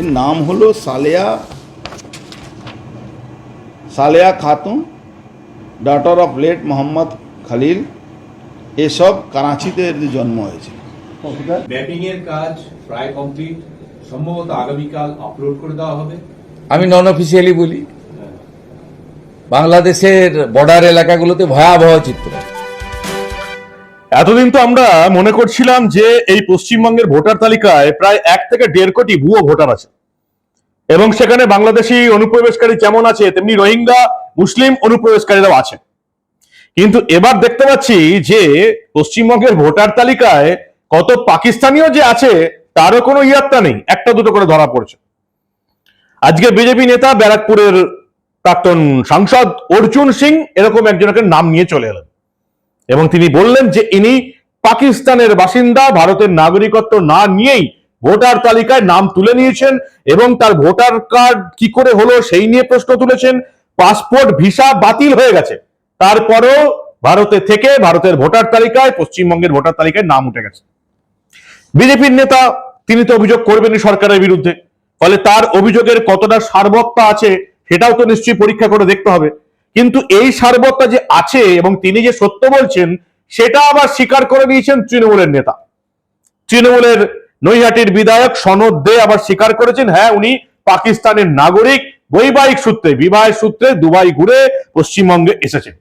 এর নাম হলো Saleya Saleya Khatun daughter of late Mohammad Khalil. এসব করাচিতে জন্ম হয়েছে ম্যাপিং এর কাজ প্রায় কমপ্লিট। সম্ভবত আগামীকাল আপলোড করে দেওয়া হবে। আমি নন অফিসিয়ালি বলি। বাংলাদেশের বর্ডার এলাকাগুলোতে ভয়াবহ চিত্র। এতদিন তো আমরা মনে করছিলাম যে এই পশ্চিমবঙ্গের ভোটার তালিকায় প্রায় এক থেকে দেড় কোটি ভুয়ো ভোটার আছে। এবং সেখানে বাংলাদেশি অনুপ্রবেশকারী যেমন আছে, তেমনি রোহিঙ্গা, মুসলিম অনুপ্রবেশকারীরাও আছে কিন্তু এবার দেখতে পাচ্ছি যে পশ্চিমবঙ্গের ভোটার তালিকায় কত পাকিস্তানিও যে আছে, তারও কোনো ইয়াত্তা নেই। একটা দুটো করে ধরা পড়ছে। আজকে বিজেপি নেতা ব্যারাকপুরের প্রাক্তন সাংসদ অর্জুন সিং এরকম একজনকে নাম নিয়ে চলে এলেন। এবং তিনি বললেন যে ইনি পাকিস্তানের বাসিন্দা, ভারতের নাগরিকত্ব না নিয়েই ভোটার তালিকায় নাম তুলে নিয়েছেন এবং তার ভোটার কার্ড কি করে হলো সেই নিয়ে প্রশ্ন তুলেছেন। পাসপোর্ট, ভিসা বাতিল হয়ে গেছে। তারপরেও ভারতে থেকে ভারতের ভোটার তালিকায়, পশ্চিমবঙ্গের ভোটার তালিকায় নাম উঠে গেছে। বিজেপির নেতা, তিনি তো অভিযোগ করবেনই সরকারের বিরুদ্ধে। ফলে তার অভিযোগের কতটা সারবত্তা আছে সেটাও তো নিশ্চয়ই পরীক্ষা করে দেখতে হবে। কিন্তু এই সারবত্তা যে আছে এবং তিনি যে সত্য বলছেন, সেটা আবার স্বীকার করে নিয়েছেন তৃণমূলের নেতা। তৃণমূলের নৈহাটির বিধায়ক সনদ দে আবার স্বীকার করেছেন হ্যাঁ উনি পাকিস্তানের নাগরিক, বৈবাহিক সূত্রে, বিবাহের সূত্রে দুবাই ঘুরে পশ্চিমবঙ্গে এসেছেন।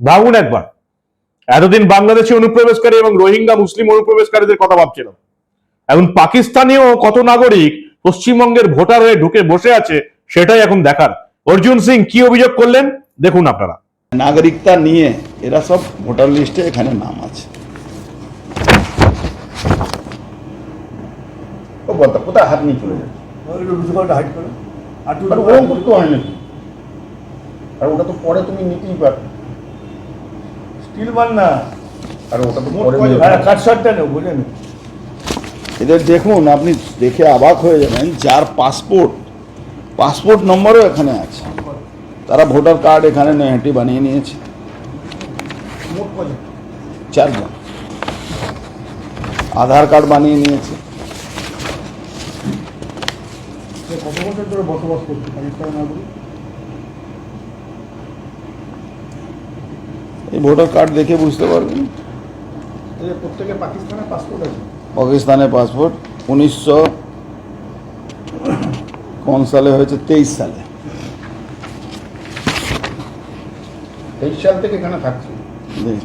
ভাবুন একবার, এতদিন বাংলাদেশি অনুপ্রবেশকারী এবং রোহিঙ্গা মুসলিম অনুপ্রবেশকারীদের কথা ভাবছিলাম। এখন পাকিস্তানীয় কত নাগরিক পশ্চিমবঙ্গের ভোটার হয়ে ঢুকে বসে আছে, সেটাই এখন দেখার। অর্জুন সিং কি অভিযোগ করলেন? দেখুন আপনারা। নাগরিকতা নিয়ে এরা সব ভোটার লিস্টে এখানে নাম আছে। ও বলতো কোথায় হাত নিয়ে চলে যাচ্ছে ওরকম করতে হয় নাকি? আর ওটা তো পরে তুমি নিতেই পারো স্টিল না। আর ওটা তো পরে কয়- নিয়ে কাটশটটা নেব বুঝলেন এদের দেখুন আপনি দেখে অবাক হয়ে যাবেন যার পাসপোর্ট পাসপোর্ট নম্বরও এখানে আছে। তারা ভোটার কার্ড এখানে নৈহাটি বানিয়ে নিয়েছে। চারজন। আধার কার্ড বানিয়ে নিয়েছে। এই ভোটার কার্ড দেখে বুঝতে পারবেন। পাকিস্তানের পাসপোর্ট উনিশশো কোন সালে হয়েছে? তেইশ সালে। তেইশ সাল থেকে এখানে থাকছে।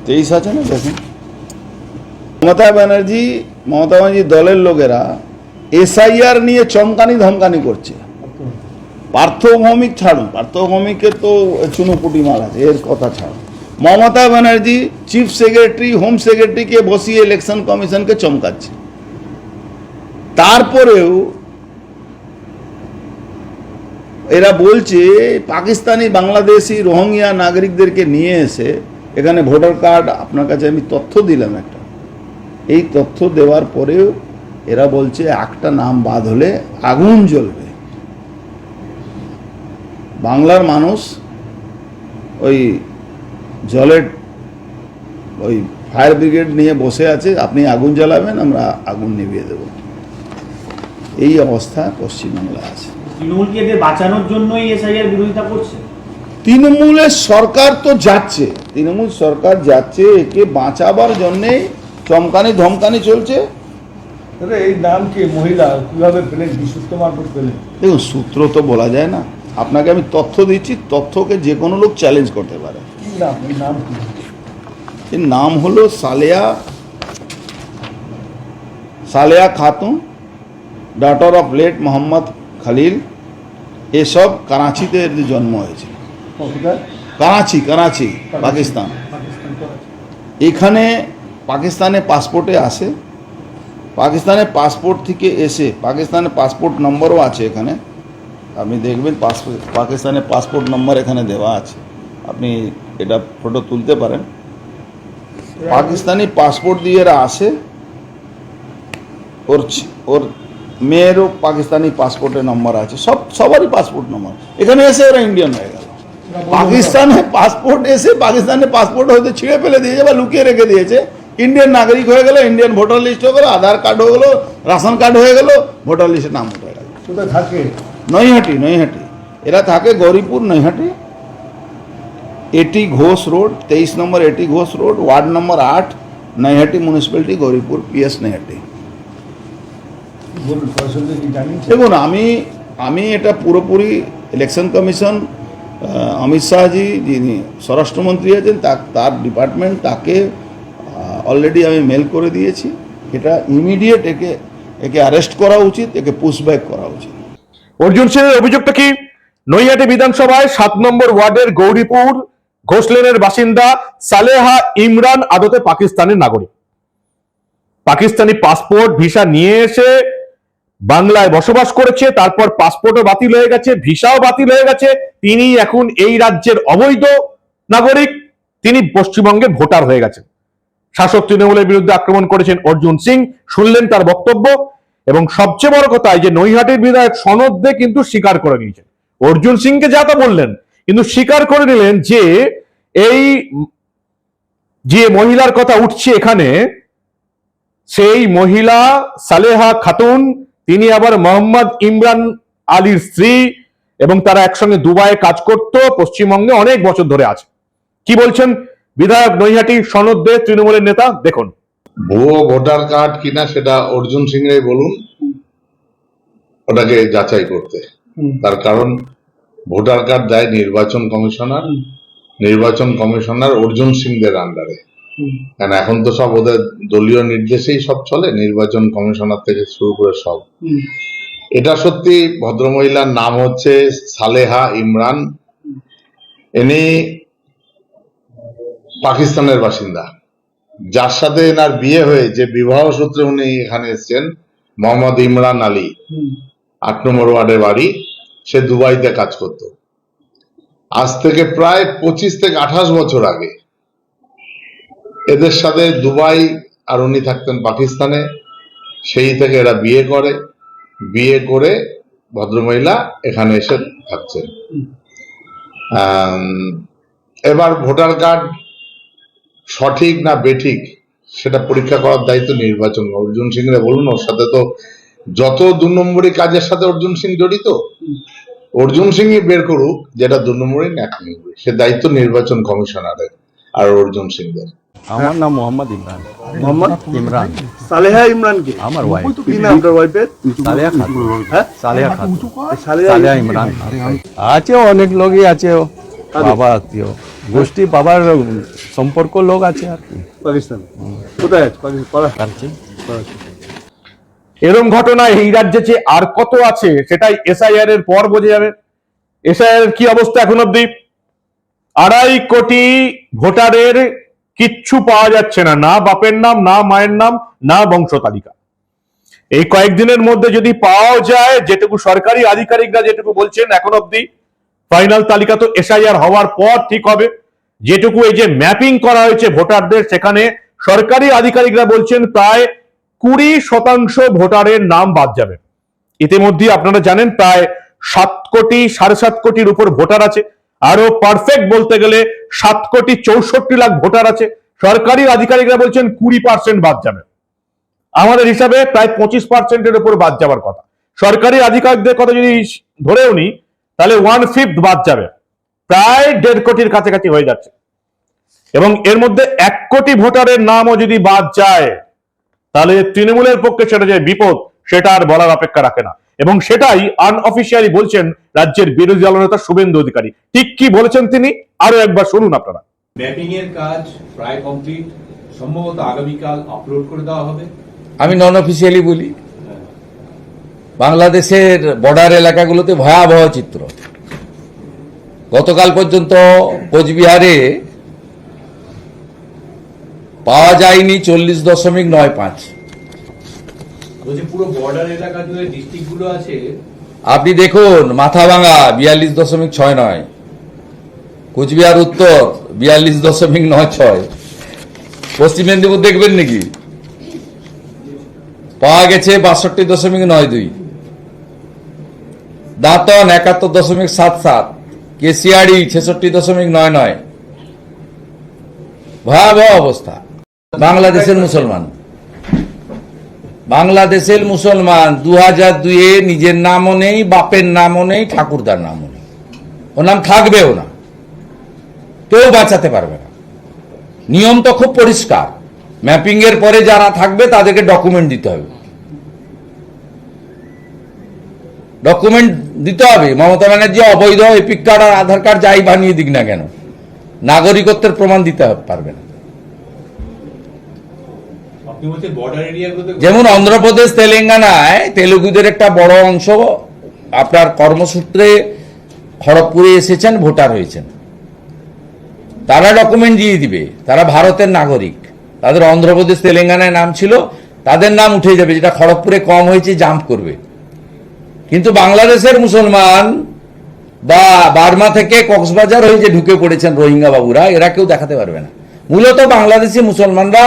তেইশ আছে না? দেখুন। মমতা ব্যানার্জি মমতা ব্যানার্জি দলের লোকেরা এসআইআর নিয়ে চমকানি ধমকানি করছে। পার্থ ভৌমিক ছাড়ুন। পার্থ ভৌমিকের তো চুনোপুটি মাল আছে এর কথা ছাড়ুন। Mamata Banerjee chief secretary, home সেক্রেটারিকে বসিয়ে ইলেকশন কমিশনকে চমকাচ্ছে। তারপরেও এরা বলছে, পাকিস্তানি, বাংলাদেশি, রোহিঙ্গা নাগরিকদেরকে নিয়ে এসে এখানে ভোটার কার্ড, আপনার কাছে আমি তথ্য দিলাম একটা। এই তথ্য দেওয়ার পরেও এরা বলছে, একটা নাম বাদ হলে আগুন জ্বলবে। বাংলার মানুষ ওই জলের, ওই ফায়ার ব্রিগেড নিয়ে বসে আছে, আপনি আগুন জ্বালাবেন, আমরা আগুন নিভিয়ে দেব। এই অবস্থা পশ্চিমবাংলা আছে। তৃণমূল কি এদের বাঁচানোর জন্যই এসআইআর বিরোধিতা করছে? তৃণমূলের সরকার তো যাচ্ছে। তৃণমূল সরকার যাচ্ছে একে বাঁচাবার জন্যে চমকানি ধমকানি চলছে। এই নাম কি মহিলা? কীভাবে পেলেন? বিশুদ্ধ মারফত পেলেন? দেখুন সূত্র তো বলা যায় না। আপনাকে আমি তথ্য দিচ্ছি তথ্যকে যে কোনো লোক চ্যালেঞ্জ করতে পারে। নাম? কি? এর নাম হলো Saleya Saleya Khatun daughter of late Mohammad Khalil. এসব করাচিতে এর জন্ম হয়েছে কোথায়? করাচি করাচি পাকিস্তান। এখানে পাকিস্তানে পাসপোর্টে আসে। পাকিস্তানের পাসপোর্ট থেকে এসে পাকিস্তানের পাসপোর্ট নম্বরও আছে এখানে। আপনি দেখবেন পাসপোর্ট পাকিস্তানের পাসপোর্ট নম্বর এখানে দেওয়া আছে। আপনি এটা ফটো তুলতে পারেন। পাকিস্তানি পাসপোর্ট দিয়ে এরা আসে। ওর ওর মেয়েরও পাকিস্তানি পাসপোর্টের নম্বর আছে। সব সবারই পাসপোর্ট নম্বর এখানে এসে ওরা ইন্ডিয়ান হয়ে গেল। পাকিস্তানে পাসপোর্ট এসে পাকিস্তানের পাসপোর্ট হয়তো ছিঁড়ে ফেলে দিয়েছে বা লুকিয়ে রেখে দিয়েছে। ইন্ডিয়ান নাগরিক হয়ে গেল ইন্ডিয়ান ভোটার লিস্ট হয়ে গেলো আধার কার্ড হয়ে গেলো রেশন কার্ড হয়ে গেলো ভোটার লিস্টে নাম উঠে গেল। থাকে? নৈহাটি নৈহাটি। এরা থাকে গৌরীপুর নৈহাটি। এটি ঘোষ রোড তেইশ নম্বর এটি ঘোষ রোড ওয়ার্ড নম্বর আট নৈহাটি মিউনিসিপ্যালিটি গৌরীপুর পিএস নৈহাটি। দেখুন আমি আমি এটা পুরোপুরি ইলেকশন কমিশন অমিত শাহজি যিনি স্বরাষ্ট্রমন্ত্রী আছেন তার ডিপার্টমেন্ট তাকে অলরেডি আমি মেল করে দিয়েছি। এটা ইমিডিয়েট একে একে অ্যারেস্ট করা উচিত, একে পুশব্যাক করা উচিত। অর্জুন সিং এর অভিযোগটা কি? নৈহাটি বিধানসভায় সাত নম্বর ওয়ার্ডের গৌরীপুর ঘোষলেনের বাসিন্দা সালেহা ইমরান আদতে পাকিস্তানের নাগরিক। পাকিস্তানি পাসপোর্ট ভিসা নিয়ে এসে বাংলায় বসবাস করেছে, তারপর পাসপোর্টও বাতিল হয়ে গেছে, ভিসাও বাতিল হয়ে গেছে তিনি এখন এই রাজ্যের অবৈধ নাগরিক, তিনি পশ্চিমবঙ্গে ভোটার হয়ে গেছেন। শাসক তৃণমূলের বিরুদ্ধে আক্রমণ করেছেন অর্জুন সিং, শুনলেন তার বক্তব্য, এবং সবচেয়ে বড় কথা যে নৈহাটির বিধায়ক সনদ কিন্তু স্বীকার করে নিয়েছেন। অর্জুন সিংকে যা তা বললেন, কিন্তু স্বীকার করে নিলেন যে এই যে মহিলার কথা উঠছে এখানে, সেই মহিলা সালেহা খাতুন তিনি আবার মোহাম্মদ ইমরান আলীর স্ত্রী এবং তারা একসঙ্গে দুবাইয়ে কাজ করত পশ্চিমবঙ্গে অনেক বছর ধরে আছে। কি বলছেন বিধায়ক নৈহাটি সনদ দে তৃণমূলের নেতা? দেখুন। ভুয়ো ভোটার কার্ড কিনা সেটা অর্জুন সিং বলুন ওটাকে যাচাই করতে। তার কারণ ভোটার কার্ড দেয় নির্বাচন কমিশনার নির্বাচন কমিশনার অর্জুন সিংদের আন্ডারে কারণ এখন তো সব ওদের দলীয় নির্দেশেই সব চলে নির্বাচন কমিশনার থেকে শুরু করে সব। এটা সত্যি ভদ্রমহিলার নাম হচ্ছে সালেহা ইমরান। ইনি পাকিস্তানের বাসিন্দা। যার সাথে এনার বিয়ে হয়ে যে বিবাহ সূত্রে উনি এখানে এসেছেন মোহাম্মদ ইমরান আলী। আট নম্বর ওয়ার্ডের বাড়ি সে দুবাইতে কাজ করত। আজ থেকে প্রায় পঁচিশ থেকে আঠাশ বছর আগে এদের সাথে দুবাই আর উনি থাকতেন পাকিস্তানে। সেই থেকে এরা বিয়ে করে। বিয়ে করে ভদ্রমহিলা এখানে এসে থাকছেন। এবার ভোটার কার্ড সঠিক না বেঠিক সেটা পরীক্ষা করার দায়িত্ব নির্বাচন। অর্জুন সিং রে বলুন, ওর সাথে তো যত দু নম্বরী কাজের সাথে অর্জুন সিং জড়িত। অর্জুন সিংই বের করুক, যেটা দু নম্বরী না সে দায়িত্ব নির্বাচন কমিশনারের আর অর্জুন সিংদের। আমার নাম মোহাম্মদ ইমরান। মোহাম্মদ ইমরান। সালেহা ইমরান কে? আমার ওয়াইফ কি নাম আপনার ওয়াইফের সালেহা খাতুন। হ্যাঁ? সালেহা খাতুন। সালেহা সালেহা ইমরান। আছে অনেক লোকই আছে ও। বাবা আত্মীয়। গোষ্ঠী বাবার সম্পর্ক লোক আছে আর কি। পাকিস্তান। কোথায় আছে? পাকিস্তান। এরম ঘটনা এই রাজ্যে যে আর কত আছে সেটাই এসআইআর এর পর বোঝা যাবে। এসআইআর এর কি অবস্থা এখন অব্দি আড়াই কোটি ভোটারের কিচ্ছু পাওয়া যাচ্ছে না না বাপের নাম, না মায়ের নাম, না বংশ তালিকা। এই কয়েকদিনের মধ্যে যদি পাওয়া যায়, যেটুকু সরকারি আধিকারিকরা যেটুকু বলছেন এখন অব্দি ফাইনাল তালিকা তো এসআইআর হওয়ার পর ঠিক হবে। যেটুকু এই যে ম্যাপিং করা হয়েছে ভোটারদের, সেখানে সরকারি আধিকারিকরা বলছেন প্রায় কুড়ি শতাংশ ভোটারের নাম বাদ যাবে। ইতিমধ্যে আপনারা জানেন, প্রায় সাত কোটি, সাড়ে সাত কোটির উপর ভোটার আছে। আরও পারফেক্ট বলতে গেলে সাত কোটি চৌষট্টি লাখ ভোটার আছে। সরকারি আধিকারিকরা বলছেন কুড়ি পার্সেন্ট বাদ যাবে। আমাদের হিসাবে প্রায় পঁচিশ পার্সেন্টের উপর বাদ যাওয়ার কথা। সরকারি আধিকারিকদের কথা যদি ধরেও নি, তাহলে ওয়ান ফিফথ বাদ যাবে। প্রায় দেড় কোটির কাছাকাছি হয়ে যাচ্ছে। এবং এর মধ্যে এক কোটি ভোটারের নামও যদি বাদ যায়, তাহলে তৃণমূলের পক্ষে সেটা যে বিপদ, সেটা আর বলার অপেক্ষা রাখে না। এবং সেটাই আনঅফিসিয়ালি বলছেন রাজ্যের বিরোধী দলনেতা শুভেন্দু অধিকারী। ঠিক কি বলেছেন তিনি? আরও একবার শুনুন আপনারা। ম্যাপিং এর কাজ প্রায় কমপ্লিট সম্ভবত আগামীকাল আপলোড করে দেওয়া হবে। আমি নন অফিসিয়ালি বলি বাংলাদেশের বর্ডার এলাকাগুলোতে ভয়াবহ চিত্র। গতকাল পর্যন্ত কোচবিহারে পাওয়া যায়নি চল্লিশ দশমিক নয় পাঁচ। আপনি দেখুন, মাথাভাঙা বিয়াল্লিশ দশমিক ছয় নয়। কোচবিহার উত্তর বিয়াল্লিশ দশমিক নয় ছয়। পশ্চিম মেদিনীপুর দেখবেন নাকি? পাওয়া গেছে বাষট্টি দশমিক নয় দুই। দাঁতন একাত্তর দশমিক সাত সাত। কেসিয়াড়ি ছেষট্টি দশমিক নয় নয়। ভয়াবহ অবস্থা। বাংলাদেশের মুসলমান। বাংলাদেশের মুসলমান দু হাজার দুয়ে নিজের নামও নেই, বাপের নামও নেই, ঠাকুরদার নামও নেই। ওর নাম থাকবেও না। কেউ বাঁচাতে পারবে না। নিয়ম তো খুব পরিষ্কার। ম্যাপিং এর পরে যারা থাকবে, তাদেরকে ডকুমেন্ট দিতে হবে। ডকুমেন্ট দিতে হবে। মমতা ব্যানার্জি অবৈধ এপিক কার্ড আর আধার কার্ড যাই বানিয়ে দিক না কেন? নাগরিকত্বের প্রমাণ দিতে পারবে না আপনি বলছেন বর্ডার এরিয়াগুলোতে যেমন অন্ধ্রপ্রদেশ তেলেঙ্গানায় তেলুগুদের একটা বড় অংশ আপনার কর্মসূত্রে খড়গপুরে এসেছেন ভোটার হয়েছেন। তারা ডকুমেন্ট দিয়ে দিবে। তারা ভারতের নাগরিক। তাদের অন্ধ্রপ্রদেশ তেলেঙ্গানায় নাম ছিল তাদের নাম উঠে যাবে যেটা খড়গপুরে কম হয়েছে জাম্প করবে। কিন্তু বাংলাদেশের মুসলমান বা বার্মা থেকে কক্সবাজার হয়ে যে ঢুকে পড়েছেন রোহিঙ্গা বাবুরা এরা কেউ দেখাতে পারবে না। মূলত বাংলাদেশি মুসলমানরা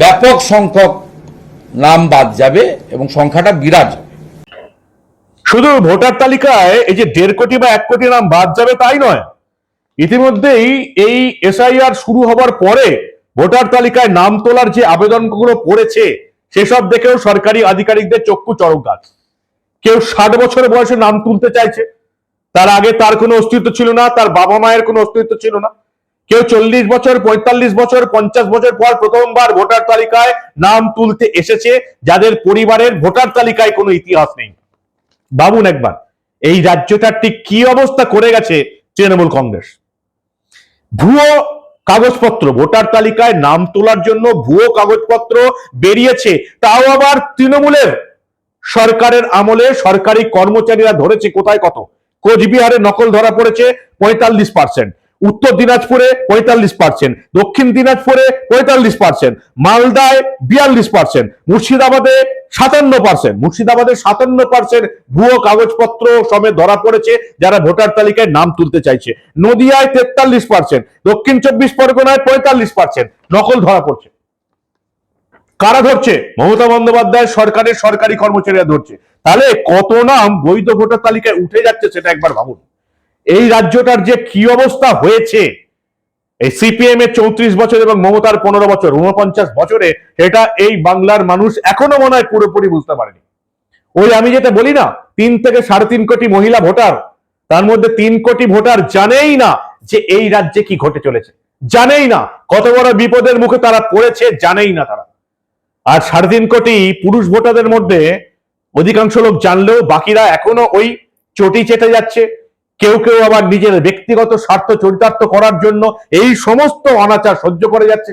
ব্যাপক সংখ্যক নাম বাদ যাবে এবং সংখ্যাটা বিরাট শুধু ভোটার তালিকায় এই যে দেড় কোটি বা এক কোটি নাম বাদ যাবে তাই নয়, ইতিমধ্যেই এই এসআইআর শুরু হবার পরে ভোটার তালিকায় নাম তোলার যে আবেদনগুলো পড়েছে, সেসব দেখেও সরকারি আধিকারিকদের চক্ষু চড়ক গাছ কেউ ষাট বছর বয়সে নাম তুলতে চাইছে, তার আগে তার কোনো অস্তিত্ব ছিল না, তার বাবা মায়ের কোনো অস্তিত্ব ছিল না। কেউ চল্লিশ বছর, পঁয়তাল্লিশ বছর, পঞ্চাশ বছর পর প্রথমবার ভোটার তালিকায় নাম তুলতে এসেছে, যাদের পরিবারের ভোটার তালিকায় কোনো ইতিহাস নেই। ভাবুন একবার, এই রাজ্যটার ঠিক কি অবস্থা করে গেছে তৃণমূল কংগ্রেস? ভুয়ো কাগজপত্র, ভোটার তালিকায় নাম তোলার জন্য ভুয়ো কাগজপত্র বেরিয়েছে, তাও আবার তৃণমূলের সরকারের আমলে, সরকারি কর্মচারীরা ধরেছে কোথায় কত? কোচবিহারে নকল ধরা পড়েছে পঁয়তাল্লিশ পার্সেন্ট উত্তর দিনাজপুরে পঁয়তাল্লিশ পার্সেন্ট দক্ষিণ দিনাজপুরে পঁয়তাল্লিশ পার্সেন্ট মালদায় বিয়াল্লিশ পার্সেন্ট মুর্শিদাবাদে সাতান্ন পার্সেন্ট মুর্শিদাবাদে সাতান্ন পার্সেন্ট ভুয়ো কাগজপত্র সমেত ধরা পড়েছে যারা ভোটার তালিকায় নাম তুলতে চাইছে। নদিয়ায় তেতাল্লিশ পার্সেন্ট দক্ষিণ চব্বিশ পরগনায় পঁয়তাল্লিশ পার্সেন্ট নকল ধরা পড়ছে। কারা ধরছে? মমতা বন্দ্যোপাধ্যায় সরকারের সরকারি কর্মচারীরা ধরছে। তাহলে কত নাম বৈধ ভোটার তালিকায় উঠে যাচ্ছে সেটা একবার ভাবুন। এই রাজ্যটার যে কি অবস্থা হয়েছে, এই সিপিএম এর চৌত্রিশ বছর এবং মমতার পনেরো বছর উনপঞ্চাশ বছরে এটা এই বাংলার মানুষ এখনও মনে হয় পুরোপুরি বুঝতে পারেনি। ওই আমি যেটা বলি না, তিন থেকে সাড়ে তিন কোটি মহিলা ভোটার, তার মধ্যে তিন কোটি ভোটার জানেই না যে এই রাজ্যে কি ঘটে চলেছে। জানেই না, কত বড় বিপদের মুখে তারা পড়েছে, জানেই না তারা। আর সাড়ে তিন কোটি পুরুষ ভোটারদের মধ্যে অধিকাংশ লোক জানলেও বাকিরা এখনও ওই চটি চেটে যাচ্ছে কেউ কেউ আবার নিজের ব্যক্তিগত স্বার্থ চরিতার্থ করার জন্য এই সমস্ত অনাচার সহ্য করে যাচ্ছে।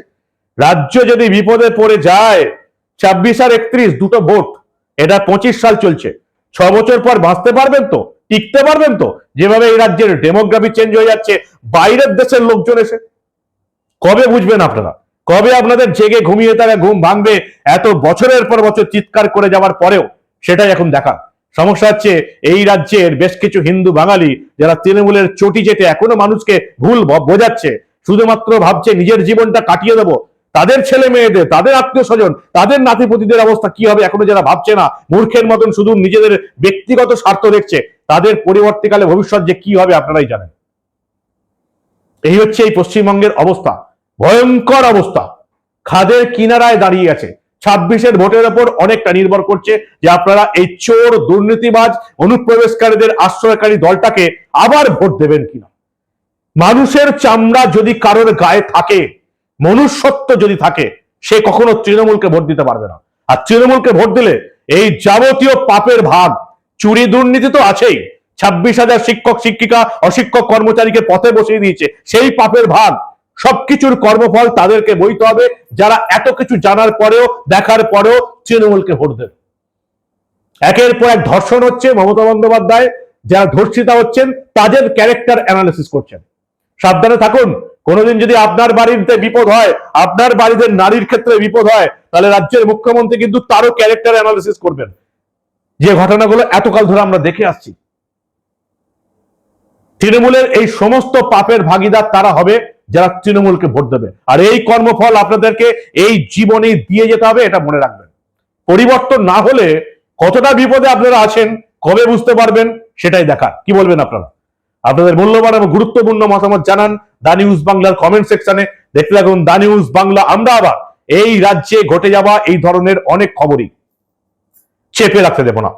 রাজ্য যদি বিপদে পড়ে যায়, ছাব্বিশ আর একত্রিশ দুটো ভোট, এটা পঁচিশ সাল চলছে। ছ বছর পর বাঁচতে পারবেন তো? টিকতে পারবেন তো? যেভাবে এই রাজ্যের ডেমোগ্রাফি চেঞ্জ হয়ে যাচ্ছে, বাইরের দেশের লোকজন এসে। কবে বুঝবেন আপনারা? কবে আপনাদের জেগে ঘুমিয়ে থাকা ঘুম ভাঙবে? এত বছরের পর বছর চিৎকার করে যাওয়ার পরেও সেটাই এখন দেখা। সমস্যা হচ্ছে এই রাজ্যের বেশ কিছু হিন্দু বাঙালি যারা তৃণমূলের চটি চেটে এখনও মানুষকে ভুল বোঝাচ্ছে, শুধুমাত্র ভাবছে নিজের জীবনটা কাটিয়ে দেবো। তাদের ছেলে মেয়েদের, তাদের আত্মীয় স্বজন, তাদের নাতিপতিদের অবস্থা কি হবে এখনও যারা ভাবছে না? মূর্খের মতন শুধু নিজেদের ব্যক্তিগত স্বার্থ দেখছে। তাদের পরিবর্তীকালে ভবিষ্যৎ যে কি হবে আপনারাই জানেন। এই হচ্ছে এই পশ্চিমবঙ্গের অবস্থা। ভয়ঙ্কর অবস্থা। খাদের কিনারায় দাঁড়িয়ে আছে। ছাব্বিশের ভোটের ওপর অনেকটা নির্ভর করছে যে আপনারা এই চোর, দুর্নীতিবাজ, অনুপ্রবেশকারীদের আশ্রয়কারী দলটাকে আবার ভোট দেবেন কিনা? মানুষের চামড়া যদি কারোর গায়ে থাকে, মনুষ্যত্ব যদি থাকে, সে কখনো তৃণমূলকে ভোট দিতে পারবে না। আর তৃণমূলকে ভোট দিলে এই যাবতীয় পাপের ভাগ, চুরি দুর্নীতি তো আছেই। ছাব্বিশ হাজার শিক্ষক, শিক্ষিকা, অশিক্ষক কর্মচারীকে পথে বসিয়ে দিয়েছে। সেই পাপের ভাগ সবকিছুর কর্মফল তাদেরকে বইতে হবে। যারা এত কিছু জানার পরেও, দেখার পরেও তৃণমূলকে ভোট দেবে। একের পর এক ধর্ষণ হচ্ছে মমতা বন্দ্যোপাধ্যায়। যারা ধর্ষিতা হচ্ছেন, তাদের ক্যারেক্টার অ্যানালিসিস করছেন। সাবধানে থাকুন। কোনোদিন যদি আপনার বাড়িতে বিপদ হয়, আপনার বাড়িতে নারীর ক্ষেত্রে বিপদ হয়, তাহলে রাজ্যের মুখ্যমন্ত্রী কিন্তু তারও ক্যারেক্টার অ্যানালিসিস করবেন। যে ঘটনাগুলো এতকাল ধরে আমরা দেখে আসছি। তৃণমূলের এই সমস্ত পাপের ভাগিদার তারা হবে যারা তৃণমূলকে ভোট দেবে। আর এই কর্মফল আপনাদেরকে এই জীবনে দিয়ে যেতে হবে, এটা মনে রাখবেন। পরিবর্তন না হলে কতটা বিপদে আপনারা আছেন, কবে বুঝতে পারবেন, সেটাই দেখা কি বলবেন আপনারা? আপনাদের মূল্যবান এবং গুরুত্বপূর্ণ মতামত জানান দা নিউজ বাংলার কমেন্ট সেকশনে। দেখতে থাকুন দা নিউজ বাংলা। আমরা আবার এই রাজ্যে ঘটে যাওয়া এই ধরনের অনেক খবরই চেপে রাখতে দেব না।